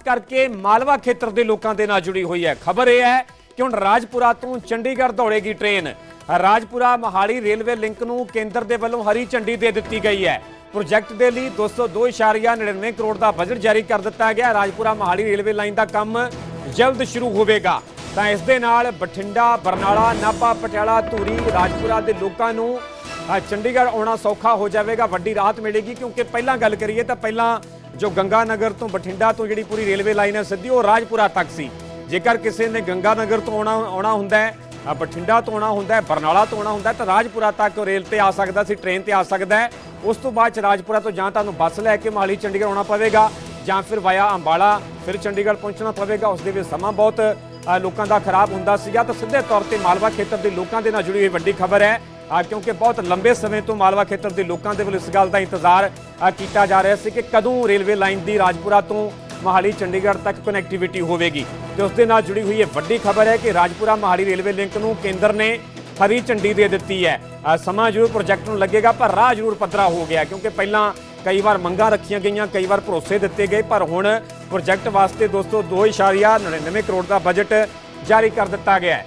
ਖਾਸ ਕਰਕੇ ਮਾਲਵਾ ਖੇਤਰ ਦੇ ਲੋਕਾਂ ਦੇ ਨਾਲ ਜੁੜੀ ਹੋਈ ਹੈ। ਖਬਰ ਇਹ ਹੈ ਕਿ ਹੁਣ ਰਾਜਪੁਰਾ ਤੋਂ Chandigarh ਦੌੜੇਗੀ train. Rajpura Mohali railway link ਨੂੰ ਕੇਂਦਰ ਦੇ ਵੱਲੋਂ ਹਰੀ ਝੰਡੀ ਦੇ ਦਿੱਤੀ ਗਈ ਹੈ। ਪ੍ਰੋਜੈਕਟ ਦੇ ਲਈ 202.99 ਕਰੋੜ ਦਾ ਬਜਟ ਜਾਰੀ ਕਰ ਦਿੱਤਾ ਗਿਆ। ਰਾਜਪੁਰਾ ਮਹਾਲੀ ਰੇਲਵੇ ਲਾਈਨ ਦਾ ਕੰਮ ਜਲਦ ਸ਼ੁਰੂ ਹੋਵੇਗਾ। ਤਾਂ ਇਸ ਦੇ ਨਾਲ ਬਠਿੰਡਾ, ਬਰਨਾਲਾ, ਨਾਭਾ, ਪਟਿਆਲਾ, ਧੂਰੀ, ਰਾਜਪੁਰਾ ਦੇ ਲੋਕਾਂ ਨੂੰ ਚੰਡੀਗੜ੍ਹ ਆਉਣਾ ਸੌਖਾ ਹੋ ਜਾਵੇਗਾ। ਵੱਡੀ ਰਾਹਤ ਮਿਲੇਗੀ ਕਿਉਂਕਿ ਪਹਿਲਾਂ ਗੱਲ ਕਰੀਏ ਤਾਂ ਪਹਿਲਾਂ ਜੋ ਗੰਗਾਨਗਰ ਤੋਂ ਬਠਿੰਡਾ ਤੋਂ ਜਿਹੜੀ ਪੂਰੀ ਰੇਲਵੇ ਲਾਈਨ ਹੈ, ਸਿੱਧੀ ਉਹ ਰਾਜਪੁਰਾ ਤੱਕ ਸੀ। ਜੇਕਰ ਕਿਸੇ ਨੇ ਗੰਗਾ ਨਗਰ ਤੋਂ ਆਉਣਾ ਆਉਣਾ ਹੁੰਦਾ ਹੈ ਬਠਿੰਡਾ ਤੋਂ ਆਉਣਾ ਹੁੰਦਾ ਹੈ, ਬਰਨਾਲਾ ਤੋਂ ਆਉਣਾ ਹੁੰਦਾ ਤਾਂ ਰਾਜਪੁਰਾ ਤੱਕ ਰੇਲ ਤੇ ਆ ਸਕਦਾ ਸੀ, ਟ੍ਰੇਨ ਤੇ ਆ ਸਕਦਾ ਹੈ। ਉਸ ਤੋਂ ਬਾਅਦ ਚ ਰਾਜਪੁਰਾ ਤੋਂ ਜਾਂ ਤੁਹਾਨੂੰ ਬੱਸ ਲੈ ਕੇ ਮਾਲੀ ਚੰਡੀਗੜ੍ਹ ਆਉਣਾ ਪਵੇਗਾ, ਜਾਂ ਫਿਰ ਵਾਇਆ ਅੰਬਾਲਾ ਫਿਰ ਚੰਡੀਗੜ੍ਹ ਪਹੁੰਚਣਾ ਪਵੇਗਾ। ਉਸ ਦੇ ਵਿੱਚ ਸਮਾਂ ਬਹੁਤ ਲੋਕਾਂ ਦਾ ਖਰਾਬ ਹੁੰਦਾ ਸੀਗਾ। ਤਾਂ ਸਿੱਧੇ ਤੌਰ ਤੇ ਮਾਲਵਾ ਖੇਤਰ ਦੇ ਲੋਕਾਂ ਦੇ ਨਾਲ ਜੁੜੀ ਹੋਈ ਵੱਡੀ ਖਬਰ ਹੈ। ਕਿਉਂਕਿ ਬਹੁਤ ਲੰਬੇ ਸਮੇਂ ਤੋਂ ਮਾਲਵਾ ਖੇਤਰ ਦੇ ਲੋਕਾਂ ਦੇ ਵੱਲੋਂ ਇਸ ਗੱਲ ਦਾ ਇੰਤਜ਼ਾਰ ਕੀਤਾ ਜਾ ਰਿਹਾ ਸੀ ਕਿ ਕਦੋਂ ਰੇਲਵੇ ਲਾਈਨ ਦੀ ਰਾਜਪੁਰਾ ਤੋਂ ਮਹਾਲੀ ਚੰਡੀਗੜ੍ਹ ਤੱਕ ਕਨੈਕਟੀਵਿਟੀ ਹੋਵੇਗੀ। ਤੇ ਉਸ ਦੇ ਨਾਲ ਜੁੜੀ ਹੋਈ ਇਹ ਵੱਡੀ ਖਬਰ ਹੈ ਕਿ ਰਾਜਪੁਰਾ ਮਹਾਲੀ ਰੇਲਵੇ ਲਿੰਕ ਨੂੰ ਕੇਂਦਰ ਨੇ ਹਰੀ ਝੰਡੀ ਦੇ ਦਿੱਤੀ ਹੈ। ਸਮਾਂ ਜ਼ਰੂਰ ਪ੍ਰੋਜੈਕਟ ਨੂੰ ਲੱਗੇਗਾ, ਪਰ ਰਾਹ ਜ਼ਰੂਰ ਪੱਧਰਾ ਹੋ ਗਿਆ, ਕਿਉਂਕਿ ਪਹਿਲਾਂ ਕਈ ਵਾਰ ਮੰਗਾਂ ਰੱਖੀਆਂ ਗਈਆਂ, ਕਈ ਵਾਰ ਭਰੋਸੇ ਦਿੱਤੇ ਗਏ, ਪਰ ਹੁਣ ਪ੍ਰੋਜੈਕਟ ਵਾਸਤੇ ਦੋਸਤੋ 2.99 ਕਰੋੜ ਦਾ ਬਜਟ ਜਾਰੀ ਕਰ ਦਿੱਤਾ ਗਿਆ ਹੈ।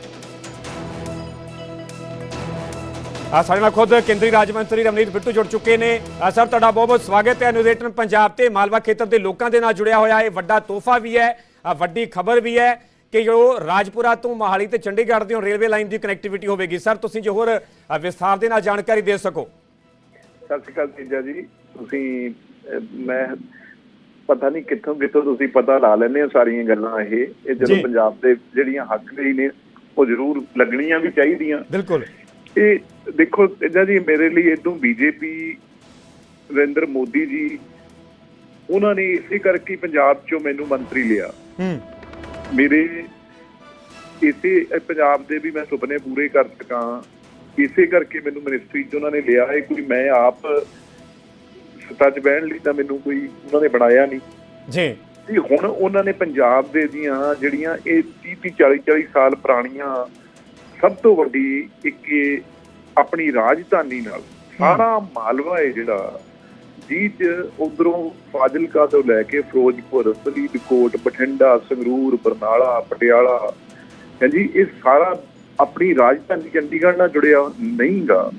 ਸਾਡੇ ਨਾਲ ਖੁਦ ਕੇਂਦਰੀ ਰਾਜ ਮੰਤਰੀ ਰਮਨੀਤ ਬਿੱਟੂ ਜੁੜ ਚੁੱਕੇ ਨੇ। ਸਰ ਤੁਹਾਡਾ ਬਹੁਤ ਬਹੁਤ ਸਵਾਗਤ ਹੈ। ਨਿਊਜ਼ 18 ਪੰਜਾਬ ਤੇ ਮਾਲਵਾ ਖੇਤਰ ਦੇ ਲੋਕਾਂ ਦੇ ਨਾਲ ਜੁੜਿਆ ਹੋਇਆ ਇਹ ਵੱਡਾ ਤੋਹਫਾ ਵੀ ਹੈ ਵੱਡੀ ਖਬਰ ਵੀ ਹੈ ਕਿ ਜੋ ਰਾਜਪੁਰਾ ਤੋਂ ਮਹਾਲੀ ਤੇ ਚੰਡੀਗੜ੍ਹ ਦੀ ਰੇਲਵੇ ਲਾਈਨ ਦੀ ਕਨੈਕਟੀਵਿਟੀ ਹੋਵੇਗੀ। ਸਰ ਤੁਸੀਂ ਜੋ ਹੋਰ ਵਿਸਥਾਰ ਦੇ ਨਾਲ ਜਾਣਕਾਰੀ ਦੇ ਸਕੋ। ਸਤਿ ਸ਼੍ਰੀ ਅਕਾਲ ਤੇਜਾ ਜੀ। ਤੁਸੀਂ ਮੈਂ ਪਤਾ ਨਹੀਂ ਕਿੱਥੋਂ ਕਿੱਥੋਂ ਤੁਸੀਂ ਪਤਾ ਲਾ ਲੈਂਦੇ ਹੋ ਸਾਰੀਆਂ ਗੱਲਾਂ ਇਹ। ਇਹ ਜਦੋਂ। ਪੰਜਾਬ ਦੇ ਜਿਹੜੀਆਂ ਹੱਕ ਲਈ ਨੇ ਉਹ ਜ਼ਰੂਰ ਲੱਗਣੀਆਂ ਵੀ ਚਾਹੀਦੀਆਂ। ਬਿਲਕੁਲ। ਇਹ ਦੇਖੋ ਤੇਜਾ ਜੀ ਮੇਰੇ ਲਈ ਇਦੋਂ ਬੀਜੇਪੀ ਨਰਿੰਦਰ ਮੋਦੀ ਜੀ ਉਹਨਾਂ ਨੇ ਇਸੇ ਕਰਕੇ ਪੰਜਾਬ ਚੋਂ ਮੈਨੂੰ ਮੰਤਰੀ ਲਿਆ। ਹੂੰ। ਮੇਰੇ ਇਸੇ ਪੰਜਾਬ ਦੇ ਵੀ ਮੈਂ ਸੁਪਨੇ ਪੂਰੇ ਕਰ ਸਕਾਂ। ਇਸੇ ਕਰਕੇ ਮੈਨੂੰ ਮਿਨਿਸਟਰੀ 'ਚ ਉਹਨਾਂ ਨੇ ਲਿਆ ਹੈ ਕੋਈ ਮੈਂ ਆਪ ਸੱਤਾ 'ਚ ਬਹਿਣ ਲਈ ਤਾਂ ਮੈਨੂੰ ਕੋਈ ਉਹਨਾਂ ਨੇ ਬਣਾਇਆ ਨਹੀਂ। ਜੀ। ਤੇ ਹੁਣ ਉਹਨਾਂ ਨੇ ਪੰਜਾਬ ਦੇ ਦੀਆਂ ਜਿਹੜੀਆਂ ਇਹ 30 30 40 40 ਸਾਲ ਪੁਰਾਣੀਆਂ ਸਭ ਤੋਂ ਵੱਡੀ ਇੱਕ ਇਹ ਆਪਣੀ ਰਾਜਧਾਨੀ ਨਾਲ। ਸਾਰਾ ਮਾਲਵਾ ਹੈ ਜਿਹੜਾ। ਜੀ ਚ ਉਧਰੋਂ ਫਾਜ਼ਿਲਕਾ ਤੋਂ ਲੈ ਕੇ ਫਿਰੋਜ਼ਪੁਰ ਫਰੀਦਕੋਟ ਬਠਿੰਡਾ ਸੰਗਰੂਰ ਬਰਨਾਲਾ ਪਟਿਆਲਾ। ਹਾਂਜੀ ਇਹ ਸਾਰਾ ਆਪਣੀ ਰਾਜਧਾਨੀ ਚੰਡੀਗੜ੍ਹ ਨਾਲ ਜੁੜਿਆ ਨਹੀਂਗਾ।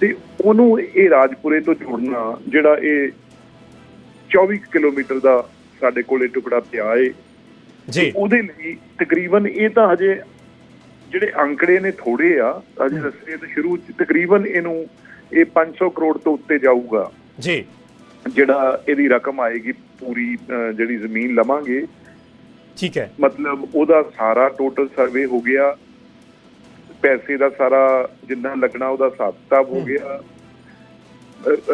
ਤੇ ਉਹਨੂੰ ਇਹ ਰਾਜਪੁਰੇ ਤੋਂ ਜੋੜਨਾ ਜਿਹੜਾ ਇਹ 24 ਕਿਲੋਮੀਟਰ ਦਾ ਸਾਡੇ ਕੋਲੇ ਟੁਕੜਾ ਪਿਆ ਏ ਜੀ। ਉਹਦੇ ਲਈ ਤਕਰੀਬਨ ਇਹ ਤਾਂ ਹਜੇ ਜਿਹੜੇ ਅੰਕੜੇ ਨੇ ਥੋੜੇ ਆ ਅਜੇ ਰਸਤੇ ਤੋਂ ਸ਼ੁਰੂ ਚ ਤਕਰੀਬਨ ਇਹਨੂੰ ਇਹ 500 ਕਰੋੜ ਤੋਂ ਉੱਤੇ ਜਾਊਗਾ। ਜੀ। ਜਿਹੜਾ ਇਹਦੀ ਰਕਮ ਆਏਗੀ ਪੂਰੀ ਜਿਹੜੀ ਜ਼ਮੀਨ ਲਵਾਂਗੇ। ਠੀਕ ਹੈ। ਮਤਲਬ ਉਹਦਾ ਸਾਰਾ ਟੋਟਲ ਸਰਵੇ ਹੋ ਗਿਆ। ਪੈਸੇ ਦਾ ਸਾਰਾ ਜਿੰਨਾ ਲੱਗਣਾ ਉਹਦਾ ਹਿਸਾਬ ਕਿਤਾਬ ਹੋ। ਗਿਆ।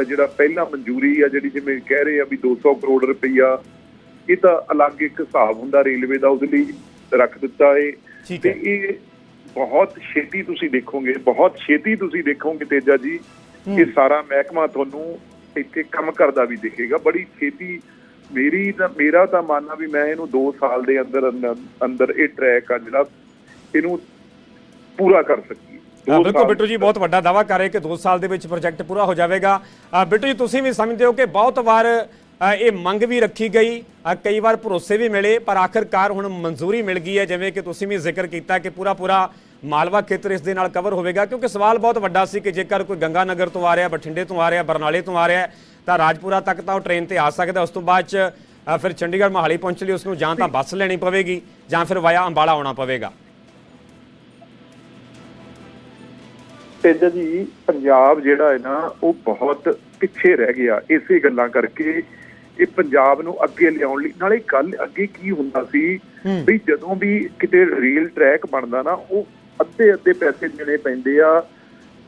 ਜਿਹੜਾ ਪਹਿਲਾਂ ਮਨਜ਼ੂਰੀ ਆ ਜਿਹੜੀ ਜਿਵੇਂ ਕਹਿ ਰਹੇ ਆ ਵੀ 200 ਕਰੋੜ ਰੁਪਈਆ ਇਹ ਤਾਂ ਅਲੱਗ ਇੱਕ ਹਿਸਾਬ ਹੁੰਦਾ ਰੇਲਵੇ ਦਾ ਉਹਦੇ ਲਈ ਰੱਖ ਦਿੱਤਾ ਏ। ਤੇ ਇਹ ਬਹੁਤ ਛੇਤੀ ਤੁਸੀਂ ਦੇਖੋਗੇ ਬਹੁਤ ਛੇਤੀ ਤੁਸੀਂ ਦੇਖੋਗੇ ਤੇਜਾ ਜੀ ਇਹ ਸਾਰਾ ਮਹਿਕਮਾ ਤੁਹਾਨੂੰ ਇੱਥੇ ਕੰਮ ਕਰਦਾ ਵੀ ਦਿਖੇਗਾ। ਬੜੀ ਛੇਤੀ ਮੇਰੀ ਤਾਂ ਮੇਰਾ ਤਾਂ ਮੰਨਣਾ ਵੀ ਮੈਂ ਇਹਨੂੰ 2 ਸਾਲ ਦੇ ਅੰਦਰ ਅੰਦਰ- ਇਹ ਟਰੈਕ ਆ ਜਿਹੜਾ ਇਹਨੂੰ ਪੂਰਾ ਕਰ ਸਕੀ ਹਾਂ ਬਿਲਕੁਲ ਬਿੱਟੂ ਜੀ ਬਹੁਤ ਵੱਡਾ ਦਾਵਾ ਕਰ ਰਹੇ ਕਿ 2 ਸਾਲ ਦੇ ਵਿੱਚ ਪ੍ਰੋਜੈਕਟ ਪੂਰਾ ਹੋ ਜਾਵੇਗਾ। ਬਿੱਟੂ ਜੀ ਤੁਸੀਂ ਵੀ ਸਮਝਦੇ ਹੋ ਕਿ ਬਹੁਤ ਵਾਰ ਇਹ ਮੰਗ ਵੀ ਰੱਖੀ ਗਈ। ਕਈ ਵਾਰ ਭਰੋਸੇ ਵੀ ਮਿਲੇ ਪਰ ਆਖਰਕਾਰ ਹੁਣ ਮਨਜ਼ੂਰੀ ਮਿਲ ਗਈ ਹੈ ਜਿਵੇਂ ਕਿ ਤੁਸੀਂ ਵੀ ਜ਼ਿਕਰ ਕੀਤਾ ਕਿ ਪੂਰਾ ਪੂਰਾ ਮਾਲਵਾ ਖੇਤਰ ਇਸ ਦੇ ਨਾਲ ਕਵਰ ਹੋਵੇਗਾ ਕਿਉਂਕਿ ਸਵਾਲ ਬਹੁਤ ਵੱਡਾ ਸੀ ਕਿ ਜੇਕਰ ਕੋਈ ਗੰਗਾ ਨਗਰ ਤੋਂ ਆ ਰਿਹਾ ਬਠਿੰਡੇ ਤੋਂ ਆ ਰਿਹਾ ਬਰਨਾਲੇ ਤੋਂ ਆ ਰਿਹਾ ਤਾਂ ਰਾਜਪੁਰਾ ਤੱਕ ਤਾਂ ਉਹ ਟ੍ਰੇਨ ਤੇ ਆ ਸਕਦਾ ਉਸ ਤੋਂ ਬਾਅਦ ਚ ਫਿਰ ਚੰਡੀਗੜ੍ਹ ਮਹਾਲੀ ਪਹੁੰਚਣ ਲਈ ਉਸ ਨੂੰ ਜਾਂ ਤਾਂ ਬੱਸ ਲੈਣੀ ਪਵੇਗੀ ਜਾਂ ਫਿਰ ਵਾਇਆ ਅੰਬਾਲਾ ਆਉਣਾ ਪਵੇਗਾ। ਤੇਜਾ ਜੀ ਪੰਜਾਬ ਜਿਹੜਾ ਹੈ ਨਾ ਉਹ ਬਹੁਤ ਪਿੱਛੇ ਰਹਿ ਗਿਆ ਇਸੇ ਗੱਲਾਂ ਕਰਕੇ ਇਹ ਪੰਜਾਬ ਨੂੰ ਅੱਗੇ ਲਿਆਉਣ ਲਈ। ਨਾਲੇ ਕੱਲ ਅੱਗੇ ਕੀ ਹੁੰਦਾ ਸੀ। ਵੀ ਜਦੋਂ ਵੀ ਕਿਤੇ ਰੇਲ ਟਰੈਕ ਬਣਦਾ ਨਾ ਉਹ ਅੱਧੇ ਅੱਧੇ ਪੈਸੇ ਦੇਣੇ ਪੈਂਦੇ ਆ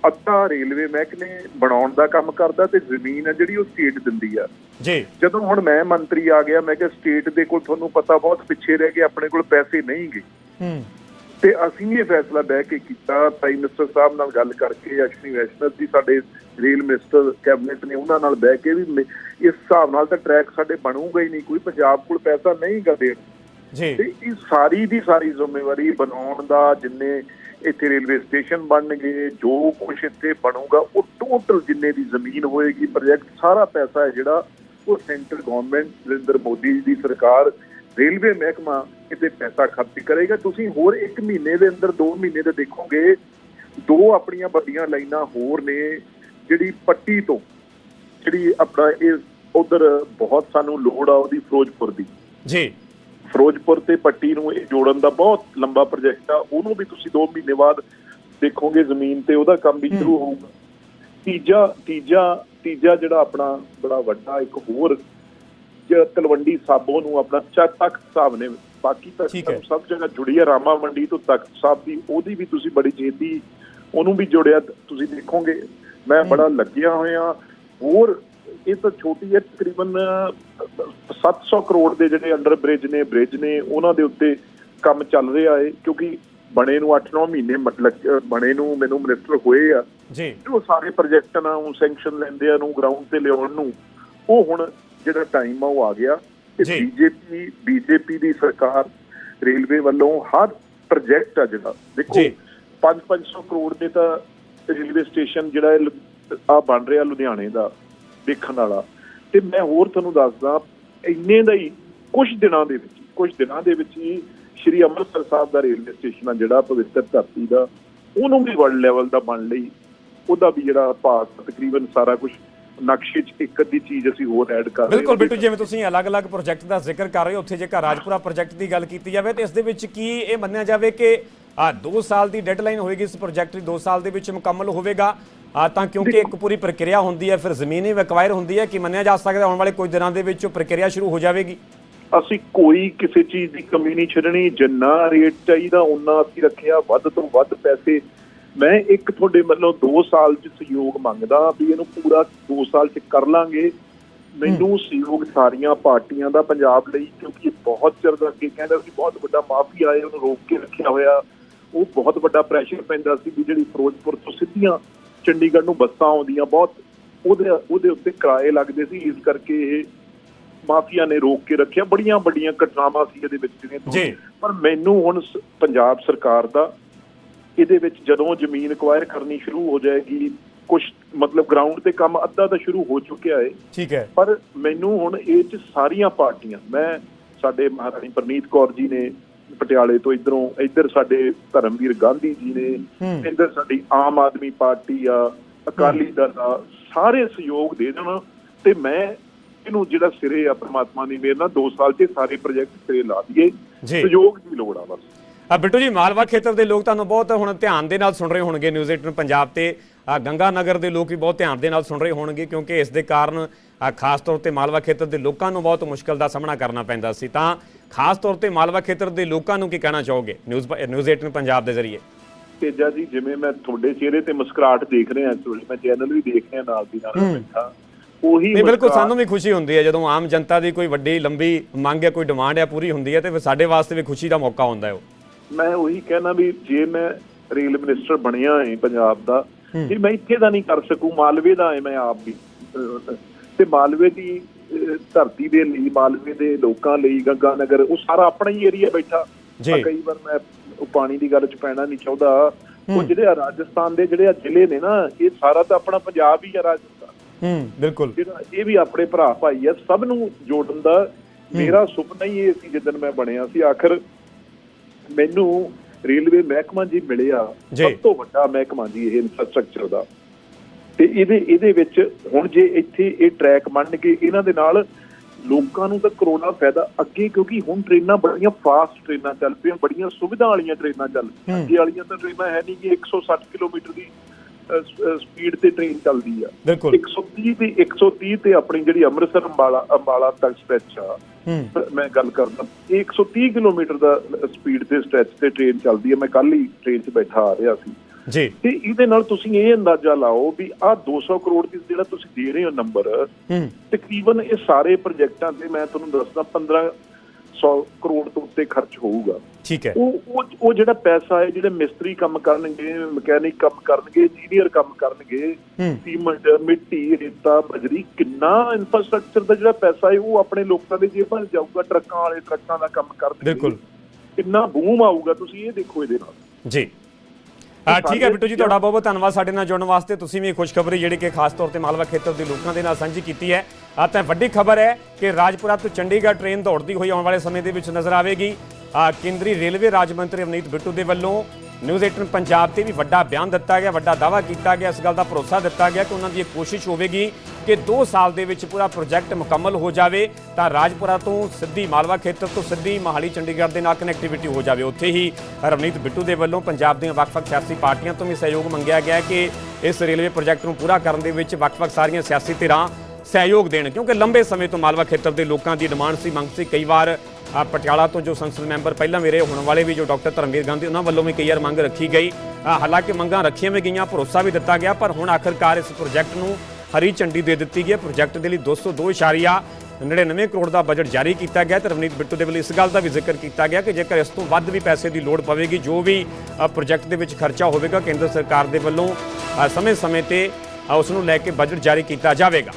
ਅੱਧਾ ਰੇਲਵੇ ਮਹਿਕਮੇ ਬਣਾਉਣ ਦਾ ਕੰਮ ਕਰਦਾ ਤੇ ਜ਼ਮੀਨ ਆ ਜਿਹੜੀ ਉਹ ਸਟੇਟ ਦਿੰਦੀ ਆ। ਜੀ। ਜਦੋਂ ਹੁਣ ਮੈਂ ਮੰਤਰੀ ਆ ਗਿਆ ਮੈਂ ਕਿਹਾ ਸਟੇਟ ਦੇ ਕੋਲ ਤੁਹਾਨੂੰ ਪਤਾ ਬਹੁਤ ਪਿੱਛੇ ਰਹਿ ਗਏ ਆਪਣੇ ਕੋਲ ਪੈਸੇ ਨਹੀਂ ਗਏ ਹੂੰ। ਤੇ ਅਸੀਂ ਇਹ ਫੈਸਲਾ ਬਹਿ ਕੇ ਕੀਤਾ ਪ੍ਰਾਈਮ ਮਿਨਿਸਟਰ ਸਾਹਿਬ ਨਾਲ ਗੱਲ ਕਰਕੇ ਅਸ਼ਵਨੀ ਵੈਸ਼ਨਵ ਜੀ ਸਾਡੇ ਰੇਲ ਮਿਨਿਸਟਰ ਕੈਬਨਿਟ ਨੇ ਉਹਨਾਂ ਨਾਲ ਬਹਿ ਕੇ ਵੀ ਇਸ ਹਿਸਾਬ ਨਾਲ ਤਾਂ ਟਰੈਕ ਸਾਡੇ ਬਣੂਗਾ ਹੀ ਨਹੀਂ ਕੋਈ ਪੰਜਾਬ ਕੋਲ ਪੈਸਾ ਨਹੀਂ ਗਾ ਦੇਣ। ਜੀ। ਇਹ ਸਾਰੀ ਦੀ ਸਾਰੀ ਜ਼ਿੰਮੇਵਾਰੀ ਬਣਾਉਣ ਦਾ ਜਿੰਨੇ ਇੱਥੇ ਰੇਲਵੇ ਸਟੇਸ਼ਨ ਬਣਨਗੇ ਜੋ ਕੁਛ ਇੱਥੇ ਬਣੂਗਾ ਉਹ ਟੋਟਲ ਜਿੰਨੇ ਦੀ ਜ਼ਮੀਨ ਹੋਏਗੀ ਪ੍ਰੋਜੈਕਟ ਸਾਰਾ ਪੈਸਾ ਹੈ ਜਿਹੜਾ ਉਹ ਸੈਂਟਰ ਗਵਰਨਮੈਂਟ ਨਰਿੰਦਰ ਮੋਦੀ ਦੀ ਸਰਕਾਰ ਰੇਲਵੇ ਮਹਿਕਮਾ ਕਿਤੇ ਪੈਸਾ ਖਰਚ ਕਰੇਗਾ। ਤੁਸੀਂ ਹੋਰ 1 ਮਹੀਨੇ ਦੇ ਅੰਦਰ 2 ਮਹੀਨੇ ਦੇ ਦੇਖੋਗੇ ਦੋ ਆਪਣੀਆਂ ਵੱਡੀਆਂ ਲਾਈਨਾਂ ਹੋਰ ਨੇ ਜਿਹੜੀ ਪੱਟੀ ਤੋਂ ਜਿਹੜੀ ਆਪਣਾ ਇਹ ਉਧਰ ਬਹੁਤ ਸਾਨੂੰ ਲੋੜ ਆ ਉਹਦੀ ਫਿਰੋਜ਼ਪੁਰ ਦੀ। ਜੀ। ਫਿਰੋਜ਼ਪੁਰ ਤੇ ਪੱਟੀ ਨੂੰ ਇਹ ਜੋੜਨ ਦਾ ਬਹੁਤ ਲੰਬਾ ਪ੍ਰੋਜੈਕਟ ਆ ਉਹਨੂੰ ਵੀ ਤੁਸੀਂ 2 ਮਹੀਨੇ ਬਾਅਦ ਦੇਖੋਗੇ ਜ਼ਮੀਨ ਤੇ ਉਹਦਾ ਕੰਮ ਵੀ ਸ਼ੁਰੂ ਹੋਊਗਾ। ਤੀਜਾ ਤੀਜਾ ਤੀਜਾ ਜਿਹੜਾ ਆਪਣਾ ਬੜਾ ਵੱਡਾ ਇੱਕ ਹੋਰ ਜਿਹੜਾ ਤਲਵੰਡੀ ਸਾਬੋ ਨੂੰ ਆਪਣਾ ਚੱਕ ਤਖਤ ਸਾਹਿਬ ਨੇ ਬਾਕੀ ਤਾਂ ਠੀਕ ਹੈ। ਸਭ ਜਗ੍ਹਾ ਜੁੜੀ ਹੈ ਰਾਮਾ ਮੰਡੀ ਤੋਂ ਤਖਤ ਸਾਹਿਬ ਦੀ ਉਹਦੀ ਵੀ ਤੁਸੀਂ ਬੜੀ ਛੇਤੀ ਉਹਨੂੰ ਵੀ ਜੋੜਿਆ ਤੁਸੀਂ ਦੇਖੋਗੇ। ਮੈਂ ਬੜਾ ਲੱਗਿਆ ਹੋਇਆ ਹੋਰ ਇਹ ਤਾਂ ਛੋਟੀ ਹੈ ਤਕਰੀਬਨ ਅਹ, 700 ਕਰੋੜ ਦੇ ਜਿਹੜੇ ਅੰਡਰ ਬ੍ਰਿਜ ਨੇ ਬ੍ਰਿਜ ਨੇ ਉਹਨਾਂ ਦੇ ਉੱਤੇ ਕੰਮ ਚੱਲ ਰਿਹਾ ਹੈ ਕਿਉਂਕਿ ਬਣੇ ਨੂੰ 8-9 ਮਹੀਨੇ ਮ- ਲੱਗ- ਅਹ, ਬਣੇ ਨੂੰ ਮੈਨੂੰ ਮਿਨਿਸਟਰ ਹੋਏ ਆ ਜੀ ਉਹ ਸਾਰੇ ਪ੍ਰੋਜੈਕਟਾਂ ਨੂੰ ਸੈਂਕਸ਼ਨ ਲੈਂਦੇ ਆ ਨੂੰ ਗਰਾਊਂਡ ਤੇ ਲਿਆਉਣ ਨੂੰ ਉਹ ਹੁਣ ਜਿਹੜਾ ਟਾਈਮ ਆ ਉਹ ਆ ਗਿਆ ਤੇ ਜੀ। ਬੀਜੇਪੀ ਬੀਜੇਪੀ ਦੀ ਸਰਕਾਰ ਰੇਲਵੇ ਵੱਲੋਂ ਹਰ ਪ੍ਰੋਜੈਕਟ ਆ ਜਿਹੜਾ ਦੇਖੋ ਜੀ। 5-500 ਕਰੋੜ ਦੇ ਤਾਂ ਰੇਲਵੇ ਸਟੇਸ਼ਨ ਜਿਹੜਾ ਆ ਬਣ ਰਿਹਾ ਲੁਧਿਆਣੇ ਦਾ ਦੇਖਣ ਵਾਲਾ। ਤੇ ਮੈਂ ਹੋਰ ਤੁਹਾਨੂੰ ਦੱਸਦਾ ਇੰਨੇ ਦਾ ਹੀ ਕੁਝ ਦਿਨਾਂ ਦੇ ਵਿੱਚ ਕੁਝ ਦਿਨਾਂ ਦੇ ਵਿੱਚ ਹੀ ਸ਼੍ਰੀ ਅੰਮ੍ਰਿਤਸਰ ਸਾਹਿਬ ਦਾ ਰੇਲਵੇ ਸਟੇਸ਼ਨ ਆ ਜਿਹੜਾ ਪਵਿੱਤਰ ਧਰਤੀ ਦਾ ਉਹਨੂੰ ਵੀ ਵਰਲਡ ਲੈਵਲ ਦਾ ਬਣ ਲਈ। ਉਹਦਾ ਵੀ ਜਿਹੜਾ ਭਾਗ ਤਕਰੀਬਨ ਸਾਰਾ ਕੁਝ ਨਕਸ਼ੇ 'ਚ ਇੱਕ ਅੱਧੀ ਚੀਜ਼ ਅਸੀਂ ਹੋਰ ਐਡ ਕਰ ਰਹੇ ਬਿਲਕੁਲ। ਬਿੱਟੂ ਜਿਵੇਂ ਤੁਸੀਂ ਅਲੱਗ-ਅਲੱਗ ਪ੍ਰੋਜੈਕਟ ਦਾ ਜ਼ਿਕਰ ਕਰ ਰਹੇ ਹੋ ਉੱਥੇ ਜੇਕਰ ਰਾਜਪੁਰਾ ਪ੍ਰੋਜੈਕਟ ਦੀ ਗੱਲ ਕੀਤੀ ਜਾਵੇ ਤੇ ਇਸ ਦੇ ਵਿੱਚ ਕੀ ਇਹ ਮੰਨਿਆ ਜਾਵੇ ਕਿ ਆ 2 ਸਾਲ ਦੀ ਡੈਡਲਾਈਨ ਹੋਏਗੀ ਇਸ ਪ੍ਰੋਜੈਕਟ ਦੀ 2 ਸਾਲ ਦੇ ਵਿੱਚ ਮੁਕੰਮਲ ਹੋਵੇਗਾ। ਆ ਤਾਂ ਕਿਉਂਕਿ ਇੱਕ ਪੂਰੀ ਪ੍ਰਕਿਰਿਆ ਹੁੰਦੀ ਹੈ ਫਿਰ ਜ਼ਮੀਨੀ ਵਕਵਾਇਰ ਹੁੰਦੀ ਹੈ ਕਿ ਮੰਨਿਆ ਜਾ ਸਕਦਾ ਆਉਣ ਵਾਲੇ ਕੁਝ ਦਿਨਾਂ ਦੇ ਵਿੱਚ ਉਹ ਪ੍ਰਕਿਰਿਆ ਸ਼ੁਰੂ ਹੋ ਜਾਵੇਗੀ। ਅਸੀਂ ਕੋਈ ਕਿਸੇ ਚੀਜ਼ ਦੀ ਕਮੀ ਨਹੀਂ ਛੱਡਣੀ ਜਿੰਨਾ ਰੇਟ ਚਾਹੀਦਾ ਉਹਨਾਂ ਅਸੀਂ ਰੱਖਿਆ ਵੱਧ ਤੋਂ ਵੱਧ ਪੈਸੇ। ਮੈਂ ਇੱਕ ਤੁਹਾਡੇ ਵੱਲੋਂ 2 ਸਾਲ ਚ ਸਹਿਯੋਗ ਮੰਗਦਾ ਵੀ ਇਹਨੂੰ ਪੂਰਾ 2 ਸਾਲ ਚ ਕਰ ਲਾਂਗੇ। ਮੈਨੂੰ ਸਹਿਯੋਗ ਸਾਰੀਆਂ ਪਾਰਟੀਆਂ ਦਾ ਪੰਜਾਬ ਲਈ ਕਿਉਂਕਿ ਬਹੁਤ ਚਿਰ ਦਾ ਅੱਗੇ ਕਹਿੰਦਾ ਸੀ ਬਹੁਤ ਵੱਡਾ ਮਾਫੀਆ ਹੈ ਉਹਨੂੰ ਰੋਕ ਕੇ ਰੱਖਿਆ ਹੋਇਆ। ਉਹ ਬਹੁਤ ਵੱਡਾ ਪ੍ਰੈਸ਼ਰ ਪੈਂਦਾ ਸੀ ਵੀ ਜਿਹੜੀ ਫਿਰੋਜ਼ਪੁਰ ਤੋਂ ਸਿੱਧੀਆਂ ਚੰਡੀਗੜ੍ਹ ਨੂੰ ਬੱਸਾਂ ਆਉਂਦੀਆਂ ਬਹੁਤ ਉਹਦੇ ਉਹਦੇ ਉੱਤੇ ਕਿਰਾਏ ਲੱਗਦੇ ਸੀ ਇਸ ਕਰਕੇ ਇਹ ਮਾਫੀਆ ਨੇ ਰੋਕ ਕੇ ਰੱਖਿਆ। ਬੜੀਆਂ ਵੱਡੀਆਂ ਘਟਨਾਵਾਂ ਸੀ ਇਹਦੇ ਵਿੱਚ ਜਿਹੜੀਆਂ। ਪਰ ਮੈਨੂੰ ਹੁਣ ਪੰਜਾਬ ਸਰਕਾਰ ਦਾ ਇਹਦੇ ਵਿੱਚ ਜਦੋਂ ਜ਼ਮੀਨ ਅਕਵਾਇਰ ਕਰਨੀ ਸ਼ੁਰੂ ਹੋ ਜਾਏਗੀ ਕੁਝ ਮਤਲਬ ਗਰਾਊਂਡ ਤੇ ਕੰਮ ਅੱਧਾ ਤਾਂ ਸ਼ੁਰੂ ਹੋ ਚੁੱਕਿਆ ਹੈ ਠੀਕ ਹੈ। ਪਰ ਮੈਨੂੰ ਹੁਣ ਇਹ ਚ ਸਾਰੀਆਂ ਪਾਰਟੀਆਂ ਮੈਂ ਸਾਡੇ ਮਹਾਰਾਣੀ ਪ੍ਰਨੀਤ ਕੌਰ ਜੀ ਨੇ ਪਟਿਆਲੇ ਤੋਂ ਇਧਰੋਂ ਇੱਧਰ ਸਾਡੇ ਧਰਮਵੀਰ ਗਾਂਧੀ ਜੀ ਨੇ। ਇੱਧਰ ਸਾਡੀ ਆਮ ਆਦਮੀ ਪਾਰਟੀ ਆ ਅਕਾਲੀ ਦਲ ਆ ਸਾਰੇ ਸਹਿਯੋਗ ਦੇ ਦੇਣ। ਤੇ ਮੈਂ ਇਹਨੂੰ ਜਿਹੜਾ ਸਿਰੇ ਆ ਪ੍ਰਮਾਤਮਾ ਦੀ ਮਿਹਰ ਨਾਲ 2 ਸਾਲ 'ਚ ਸਾਰੇ ਪ੍ਰੋਜੈਕਟ ਸਿਰੇ ਲਾ ਦਈਏ। ਸਹਿਯੋਗ ਦੀ ਲੋੜ ਆ ਬਸ। ਆ ਬਿੱਟੂ ਜੀ ਮਾਲਵਾ ਖੇਤਰ ਦੇ ਲੋਕ ਤੁਹਾਨੂੰ ਬਹੁਤ ਹੁਣ ਧਿਆਨ ਦੇ ਨਾਲ ਸੁਣ ਰਹੇ ਹੋਣਗੇ। ਨਿਊਜ਼ 18 ਪੰਜਾਬ ਤੇ ਗੰਗਾ ਨਗਰ ਦੇ ਲੋਕ ਵੀ ਬਹੁਤ ਧਿਆਨ ਦੇ ਨਾਲ ਸੁਣ ਰਹੇ ਹੋਣਗੇ ਕਿਉਂਕਿ ਇਸ ਦੇ ਕਾਰਨ ਖਾਸ ਤੌਰ ਤੇ ਮਾਲਵਾ ਖੇਤਰ ਦੇ ਲੋਕਾਂ ਨੂੰ ਬਹੁਤ ਮੁਸ਼ਕਲ ਦਾ ਸਾਹਮਣਾ ਕਰਨਾ ਪੈਂਦਾ ਸੀ। ਤਾਂ ਖਾਸ ਤੌਰ ਤੇ ਮਾਲਵਾ ਖੇਤਰ ਦੇ ਲੋਕਾਂ ਨੂੰ ਕੀ ਕਹਿਣਾ ਚਾਹੋਗੇ? ਨਿਊਜ਼ ਨਿਊਜ਼ 18 ਪੰਜਾਬ ਦੇ ਜ਼ਰੀਏ। ਤੇਜਾ ਜੀ ਜਿਵੇਂ ਮੈਂ ਤੁਹਾਡੇ ਚਿਹਰੇ ਤੇ ਮੁਸਕਰਾਹਟ ਦੇਖ ਰਿਹਾ ਵੇਲੇ ਮੈਂ ਚੈਨਲ ਵੀ ਦੇਖ ਰਿਹਾ ਨਾਲ ਦੀ ਨਾਲ ਬੈਠਾ। ਉਹੀ ਨਹੀਂ ਬਿਲਕੁਲ ਸਾਨੂੰ ਵੀ ਖੁਸ਼ੀ ਹੁੰਦੀ ਹੈ ਜਦੋਂ ਆਮ ਜਨਤਾ ਦੀ ਕੋਈ ਵੱਡੀ ਲੰਬੀ ਮੰਗ ਹੈ ਕੋਈ ਡਿਮਾਂਡ ਹੈ ਪੂਰੀ ਹੁੰਦੀ ਹੈ ਤੇ ਫਿਰ ਸਾਡੇ ਵਾਸਤੇ ਵੀ ਖੁਸ਼ੀ ਦਾ ਮੌਕਾ ਹੁੰਦਾ ਹੈ ਉਹ। ਮੈਂ ਉਹੀ ਕਹਿਣਾ ਵੀ ਜੇ ਮੈਂ ਰੇਲ ਮਿਨਿਸਟਰ ਬਣਿਆ ਹਾਂ ਪੰਜਾਬ ਦਾ ਜੇ ਮੈਂ ਇੱਥੇ ਦਾ ਨਹੀਂ ਕਰ ਸਕੂ ਮਾਲਵੇ ਦਾ ਮੈਂ ਆਪ ਵੀ। ਤੇ ਮਾਲਵੇ ਦੀ ਧਰਤੀ ਦੇ ਲਈ ਮਾਲਵੇ ਦੇ ਲੋਕਾਂ ਲਈ ਗੰਗਾ ਨਗਰ ਉਹ ਸਾਰਾ ਆਪਣਾ ਹੀ ਏਰੀਆ ਬੈਠਾ। ਜੀ। ਕਈ ਵਾਰ ਮੈਂ ਉਹ ਪਾਣੀ ਦੀ ਗੱਲ ਚ ਪੈਣਾ ਨਹੀਂ ਚਾਹੁੰਦਾ। ਉਹ ਜਿਹੜੇ ਰਾਜਸਥਾਨ ਦੇ ਜਿਹੜੇ ਜ਼ਿਲ੍ਹੇ ਨੇ ਨਾ ਇਹ ਸਾਰਾ ਤਾਂ ਆਪਣਾ ਪੰਜਾਬ ਹੀ ਆ ਰਾਜਸਥਾਨ। ਹੂੰ ਬਿਲਕੁਲ। ਜਿਹੜਾ ਇਹ ਵੀ ਆਪਣੇ ਭਰਾ ਭਾਈ ਆ ਸਭ ਨੂੰ ਜੋੜਨ ਦਾ ਮੇਰਾ ਸੁਪਨਾ ਹੀ ਇਹ ਸੀ ਜਦੋਂ ਮੈਂ ਬਣਿਆ ਸੀ। ਆਖਰ ਮੈਨੂੰ ਰੇਲਵੇ ਮਹਿਕਮਾ ਜੀ ਮਿਲਿਆ। ਸਭ ਤੋਂ ਵੱਡਾ ਮਹਿਕਮਾ ਜੀ ਇਹ ਇਨਫਰਾਸਟ੍ਰਕਚਰ ਦਾ। ਤੇ ਇਹਦੇ ਇਹਦੇ ਵਿੱਚ ਹੁਣ ਜੇ ਇੱਥੇ ਇਹ ਟਰੈਕ ਬਣ ਕੇ ਇਹਨਾਂ ਦੇ ਨਾਲ ਲੋਕਾਂ ਨੂੰ ਤਾਂ ਕਰੋਨਾ ਫਾਇਦਾ ਅੱਗੇ ਕਿਉਂਕਿ ਹੁਣ ਟ੍ਰੇਨਾਂ ਬੜੀਆਂ ਫਾਸਟ ਟ੍ਰੇਨਾਂ ਚੱਲ ਪਈਆਂ ਬੜੀਆਂ ਸੁਵਿਧਾ ਵਾਲੀਆਂ ਟ੍ਰੇਨਾਂ ਚੱਲ। ਅੱਗੇ ਵਾਲੀਆਂ ਤਾਂ ਟ੍ਰੇਨਾਂ ਹੈ ਨਹੀਂ ਕਿ 160 ਕਿਲੋਮੀਟਰ ਦੀ ਸਪੀਡ ਤੇ ਟ੍ਰੇਨ ਚੱਲਦੀ ਆ। ਬਿਲਕੁਲ। 130 ਤੇ 130 ਤੇ ਆਪਣੀ ਜਿਹੜੀ ਅੰਮ੍ਰਿਤਸਰ ਅੰਬਾਲਾ ਅੰਬਾਲਾ ਤੱਕ ਸਟ੍ਰੈਚ ਆ। ਮੈਂ ਗੱਲ ਕਰਦਾ ਇਹ 130 ਕਿਲੋਮੀਟਰ ਦਾ ਸਪੀਡ ਤੇ ਸਟ੍ਰੈਚ ਤੇ ਟ੍ਰੇਨ ਚੱਲਦੀ ਹੈ ਮੈਂ ਕੱਲ ਹੀ ਟ੍ਰੇਨ 'ਚ ਬੈਠਾ ਆ ਰਿਹਾ ਸੀ। ਜੀ। ਤੇ ਇਹਦੇ ਨਾਲ ਤੁਸੀਂ ਇਹ ਅੰਦਾਜ਼ਾ ਲਾਓ ਵੀ ਆਹ 200 ਕਰੋੜ ਦੀ ਜਿਹੜਾ ਤੁਸੀਂ ਦੇ ਰਹੇ ਹੋ ਨੰਬਰ ਹੂੰ। ਤਕਰੀਬਨ ਇਹ ਸਾਰੇ ਪ੍ਰੋਜੈਕਟਾਂ ਤੇ ਮੈਂ ਤੁਹਾਨੂੰ ਦੱਸਦਾ 1500 ਕਰੋੜ ਤੋਂ ਉੱਤੇ ਖਰਚ ਹੋਊਗਾ। ਠੀਕ ਹੈ। ਉਹ ਉਹ ਜਿਹੜਾ ਪੈਸਾ ਹੈ ਜਿਹੜੇ ਮਿਸਤਰੀ ਕੰਮ ਕਰਨਗੇ ਮਕੈਨਿਕ ਕੰਮ ਕਰਨਗੇ ਇੰਜੀਨੀਅਰ ਕੰਮ ਕਰਨਗੇ ਸੀਮੈਂਟ ਮਿੱਟੀ ਰੇਤਾ ਬਜਰੀ ਕਿੰਨਾ ਇਨਫਰਾਸਟ੍ਰਕਚਰ ਦਾ ਜਿਹੜਾ ਪੈਸਾ ਹੈ ਉਹ ਆਪਣੇ ਲੋਕਾਂ ਦੇ ਜੇਬਾਂ 'ਚ ਜਾਊਗਾ ਟਰੱਕਾਂ ਵਾਲੇ ਟਰੱਕਾਂ ਦਾ ਕੰਮ ਕਰਨਗੇ। ਬਿਲਕੁਲ। ਕਿੰਨਾ ਬੂਮ ਆਊਗਾ ਤੁਸੀਂ ਇਹ ਦੇਖੋ ਇਹਦੇ ਨਾਲ। ਜੀ। ਹਾਂ ਠੀਕ ਹੈ ਬਿੱਟੂ ਜੀ ਤੁਹਾਡਾ ਬਹੁਤ ਬਹੁਤ ਧੰਨਵਾਦ ਸਾਡੇ ਨਾਲ ਜੁੜਨ ਵਾਸਤੇ। ਤੁਸੀਂ ਵੀ ਖੁਸ਼ਖਬਰੀ ਜਿਹੜੀ ਕਿ ਖਾਸ ਤੌਰ ਤੇ ਮਾਲਵਾ ਖੇਤਰ ਦੇ ਲੋਕਾਂ ਦੇ ਨਾਲ ਸਾਂਝੀ ਕੀਤੀ ਹੈ। ਆ ਤਾਂ ਵੱਡੀ ਖਬਰ ਹੈ ਕਿ ਰਾਜਪੁਰਾ ਤੋਂ ਚੰਡੀਗੜ੍ਹ ਟ੍ਰੇਨ ਦੌੜਦੀ ਹੋਈ ਆਉਣ ਵਾਲੇ ਸਮੇਂ ਦੇ ਵਿੱਚ ਨਜ਼ਰ ਆਵੇਗੀ। ਆ ਕੇਂਦਰੀ ਰੇਲਵੇ ਰਾਜ ਮੰਤਰੀ ਅਵਨੀਤ ਬਿੱਟੂ ਦੇ ਵੱਲੋਂ ਨਿਊਜ਼ 18 ਪੰਜਾਬ ਤੇ ਵੀ ਵੱਡਾ ਬਿਆਨ ਦਿੱਤਾ ਗਿਆ, ਵੱਡਾ ਦਾਅਵਾ ਕੀਤਾ ਗਿਆ, ਇਸ ਗੱਲ ਦਾ ਭਰੋਸਾ ਦਿੱਤਾ ਗਿਆ ਕਿ ਉਹਨਾਂ ਦੀ ਇਹ ਕੋਸ਼ਿਸ਼ ਹੋਵੇਗੀ ਕਿ 2 ਸਾਲ ਦੇ ਵਿੱਚ ਪੂਰਾ ਪ੍ਰੋਜੈਕਟ ਮੁਕੰਮਲ ਹੋ ਜਾਵੇ ਤਾਂ ਰਾਜਪੁਰਾ ਤੋਂ ਸਿੱਧੀ ਮਾਲਵਾ ਖੇਤਰ ਤੋਂ ਸਿੱਧੀ ਮਹਾਲੀ ਚੰਡੀਗੜ੍ਹ ਦੇ ਨਾਲ ਕਨੈਕਟੀਵਿਟੀ ਹੋ ਜਾਵੇ। ਉੱਥੇ ਹੀ ਰਵਨੀਤ ਬਿੱਟੂ ਦੇ ਵੱਲੋਂ ਪੰਜਾਬ ਦੀਆਂ ਵੱਖ-ਵੱਖ ਸਿਆਸੀ ਪਾਰਟੀਆਂ ਤੋਂ ਵੀ ਸਹਿਯੋਗ ਮੰਗਿਆ ਗਿਆ ਕਿ ਇਸ ਰੇਲਵੇ ਪ੍ਰੋਜੈਕਟ ਨੂੰ ਪੂਰਾ ਕਰਨ ਦੇ ਵਿੱਚ ਵੱਖ-ਵੱਖ ਸਾਰੀਆਂ ਸਿਆਸੀ ਧਿਰਾਂ ਸਹਿਯੋਗ ਦੇਣ, ਕਿਉਂਕਿ ਲੰਬੇ ਸਮੇਂ ਤੋਂ ਮਾਲਵਾ ਖੇਤਰ ਦੇ ਲੋਕਾਂ ਦੀ ਡਿਮਾਂਡ ਸੀ, ਮੰਗ ਸੀ। ਕਈ ਵਾਰ ਪਟਿਆਲਾ ਤੋਂ ਜੋ ਸੰਸਦ ਮੈਂਬਰ ਪਹਿਲਾਂ ਮੇਰੇ ਹੋਣ ਵਾਲੇ ਵੀ ਜੋ ਡਾਕਟਰ ਧਰਮਵੀਰ ਗਾਂਧੀ, ਉਹਨਾਂ ਵੱਲੋਂ ਵੀ ਕਈ ਵਾਰ ਮੰਗ ਰੱਖੀ ਗਈ। ਹਾਲਾਂਕਿ ਮੰਗਾਂ ਰੱਖੀਆਂ ਵੀ ਗਈਆਂ, ਭਰੋਸਾ ਵੀ ਦਿੱਤਾ ਗਿਆ, ਪਰ ਹੁਣ ਆਖਰਕਾਰ ਇਸ ਪ੍ਰੋਜੈਕਟ ਨੂੰ ਹਰੀ ਝੰਡੀ ਦੇ ਦਿੱਤੀ ਗਈ ਹੈ। ਪ੍ਰੋਜੈਕਟ ਦੇ ਲਈ 202.99 ਕਰੋੜ ਦਾ ਬਜਟ ਜਾਰੀ ਕੀਤਾ ਗਿਆ। ਤੇ ਰਵਨੀਤ ਬਿੱਟੂ ਦੇ ਵੱਲੋਂ ਇਸ ਗੱਲ ਦਾ ਵੀ ਜ਼ਿਕਰ ਕੀਤਾ ਗਿਆ ਕਿ ਜੇਕਰ ਇਸ ਤੋਂ ਵੱਧ ਵੀ ਪੈਸੇ ਦੀ ਲੋੜ ਪਵੇਗੀ, ਜੋ ਵੀ ਪ੍ਰੋਜੈਕਟ ਦੇ ਵਿੱਚ ਖਰਚਾ ਹੋਵੇਗਾ, ਕੇਂਦਰ ਸਰਕਾਰ ਦੇ ਵੱਲੋਂ ਸਮੇਂ-ਸਮੇਂ ਤੇ ਉਸ ਨੂੰ ਲੈ ਕੇ ਬਜਟ ਜਾਰੀ ਕੀਤਾ ਜਾਵੇਗਾ।